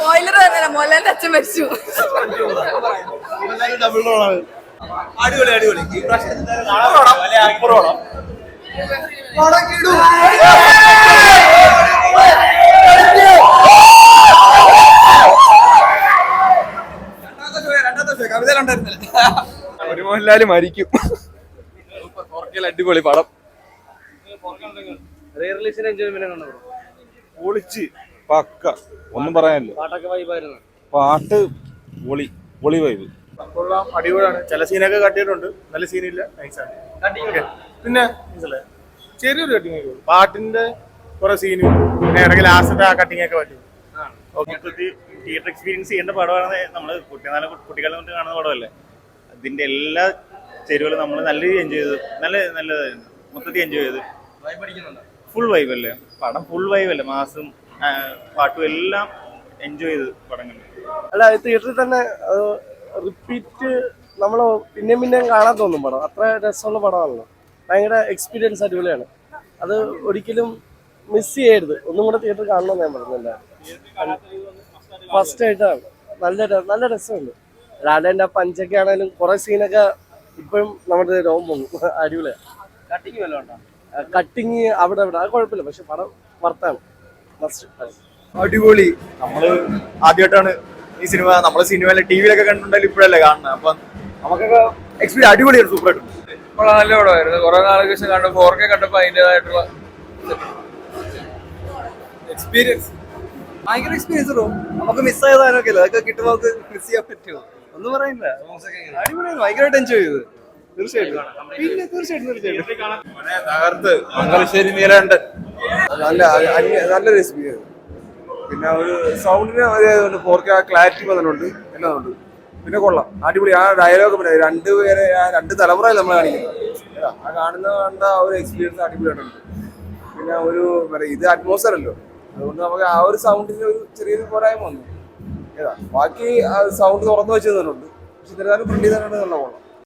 Spoiler പറഞ്ഞ മോഹൻലാലിന്റെ അച്ഛൻ മരിച്ചു. ഡബിൾ റോളാണ് അടിപൊളി അടിപൊളി. ഈ പ്രാവശ്യം ഒരു മോഹൻലാൽ മരിക്കും. അടിപൊളി പടം. പൊളിച്ച്. പക്ക. ഒന്നും പറയാനില്ല. പാട്ട് പൊളി പൊളി വൈബ്. കൊള്ളാം അടിപൊളിയാണ്. ചില സീനൊക്കെ കട്ടിയിട്ടുണ്ട് നല്ല സീനില്ല. നൈസാണ് പിന്നെ മനസ്സിലായോ? ചെറിയൊരു കട്ടിങ് പാട്ടിന്റെ കുറെ സീനും പിന്നെ ഇടയ്ക്ക് ലാസ്റ്റത്തെ ആ കട്ടിങ് ഒക്കെ പറ്റും. ഓക്കെ തിയേറ്റർ എക്സ്പീരിയൻസ് ചെയ്യേണ്ട പടമാണ് നമ്മൾ കുട്ടിനാല കുട്ടികളെ കൊണ്ട് കാണുന്ന പടമല്ലേ? അതിന്റെ എല്ലാ ചേരുവകളും നമ്മൾ നല്ല രീതിയിൽ എൻജോയ് ചെയ്തു നല്ല നല്ല മൊത്തത്തിൽ എൻജോയ് ചെയ്തു. ഫുൾ വൈബ് അല്ലേ? പടം ഫുൾ വൈബ് അല്ലേ? മാസം പാട്ടും എല്ലാം എൻജോയ് ചെയ്ത് പടം കണ്ടു അല്ല തിയേറ്ററിൽ തന്നെ റിപ്പീറ്റ് നമ്മൾ പിന്നെയും പിന്നെയും കാണാൻ തോന്നും പടം. അത്ര രസമുള്ള പടമാണല്ലോ. ഭയങ്കര എക്സ്പീരിയൻസ് അടിപൊളിയാണ്. അത് ഒരിക്കലും മിസ് ചെയ്യരുത്. ഒന്നും കൂടെ തിയേറ്റർ കാണണമെന്ന് ഞാൻ പറഞ്ഞില്ല. ഫസ്റ്റ് ആയിട്ടാണ്. നല്ല നല്ല രസമുണ്ട്. ലാലേന്റെ ആ പഞ്ചൊക്കെ ആണെങ്കിലും കുറെ സീനൊക്കെ ഇപ്പോഴും നമ്മുടെ രോമം പോകും അടിപൊളിയാണ്. കട്ടിങ് വല്ലതും കട്ടിങ് അവിടെ അവിടെ. അത് കുഴപ്പമില്ല. പക്ഷെ പടം വർത്താണ് അടിപൊളി. നമ്മൾ ആദ്യമായിട്ടാണ് ഈ സിനിമ നമ്മളെ സിനിമയിലെ ടി വിയിലൊക്കെ കണ്ടിട്ടുണ്ടെങ്കിൽ ഇപ്പോഴല്ലേ കാണുന്നത്. അപ്പൊ നമുക്കൊക്കെ എക്സ്പീരിയൻസ് അടിപൊളിയാണ് സൂപ്പർ ആയിട്ട് വളരെ നല്ല പടമായിരുന്നു. കുറെ നാൾക്ക് ശേഷം കണ്ടു ഫോർ കെ കണ്ടപ്പോ അതിന്റെതായിട്ടുള്ള എക്സ്പീരിയൻസ് ഭയങ്കര എക്സ്പീരിയൻസ് നമുക്ക് മിസ്സായ സാധനമൊക്കെ അല്ലേ? അതൊക്കെ കിട്ടുമ്പോൾ നമുക്ക് മിസ് ചെയ്യാൻ പറ്റുമോ? ഒന്നും പറയുന്നില്ല അടിപൊളിയാണ് ഭയങ്കരമായിട്ട് എൻജോയ് ചെയ്ത്. തീർച്ചയായിട്ടും. പിന്നെ തീർച്ചയായിട്ടും തീർച്ചയായിട്ടും. തകർത്ത് മംഗലശ്ശേരി നീലകണ്ഠൻ നല്ല നല്ലൊരു എക്സ്പീരിയൻസ് പിന്നെ ഒരു സൗണ്ടിന് ഫോർ കെ ക്ലാരിറ്റി വന്നിട്ടുണ്ട് എല്ലാം ഉണ്ട് പിന്നെ കൊള്ളാം. അടിപൊളി. ആ ഡയലോഗ് പിന്നെ രണ്ട് പേരെ ആ രണ്ട് തലമുറയിൽ നമ്മൾ കാണിക്കുന്നത്. ആ കാണുന്ന കണ്ട ആ ഒരു എക്സ്പീരിയൻസ് അടിപൊളിയായിട്ടുണ്ട്. പിന്നെ ഒരു ഇത് അറ്റ്മോസ്ഫിയർ അല്ലോ. അതുകൊണ്ട് നമുക്ക് ആ ഒരു സൗണ്ടിന് ഒരു ചെറിയൊരു പോരായ്മ വന്നു. ഏതാ? ബാക്കി ആ സൗണ്ട് തുറന്നു വെച്ച് തന്നിട്ടുണ്ട്. പക്ഷെ ഇതിനാലും പ്രിന്റ് ചെയ്തിട്ടുണ്ട് നല്ല കൊള്ളാം.